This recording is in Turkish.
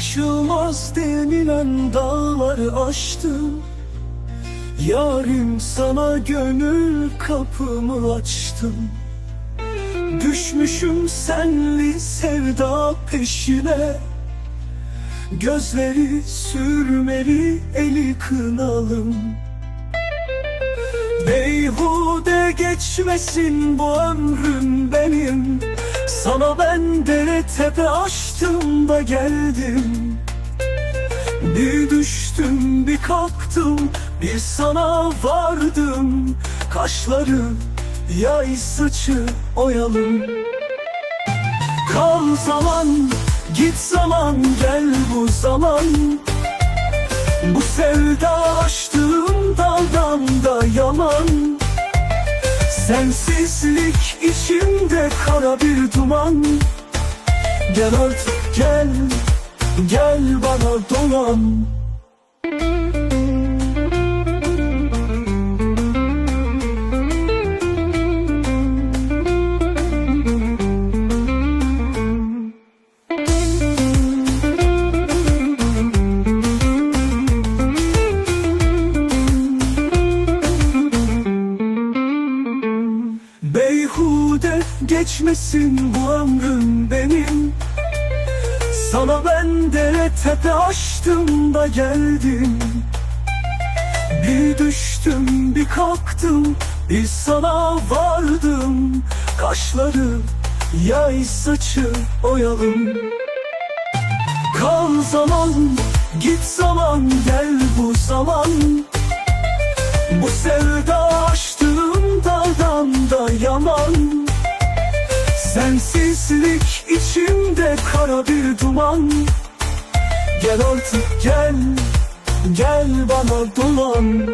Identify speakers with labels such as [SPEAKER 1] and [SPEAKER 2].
[SPEAKER 1] Aşılmaz denilen dağları aştım. Yarim sana gönül kapımı açtım. Düşmüşüm senli sevda peşine. Gözleri sürmeli eli kınalım. Beyhude geçmesin bu ömrüm benim Sana ben dere tepe açtım da geldim. Bir düştüm bir kalktım bir sana vardım. Kaşları yay saçı oyalım. Kal zaman git zaman gel bu zaman. Bu sevda açtığım daldan da yaman Sensizlik içimde kara bir duman. Gel artık gel Gel bana dolan geçmesin bu ömrüm benim. Sana ben dere tepe açtım da geldim. Bir düştüm bir kalktım bir sana vardım. Kaşları yay saçı oyalım. Kal zaman git zaman gel bu zaman. Bu sevda açtığım daldan da yaman Sensizlik içimde kara bir duman. Gel artık gel Gel bana dolan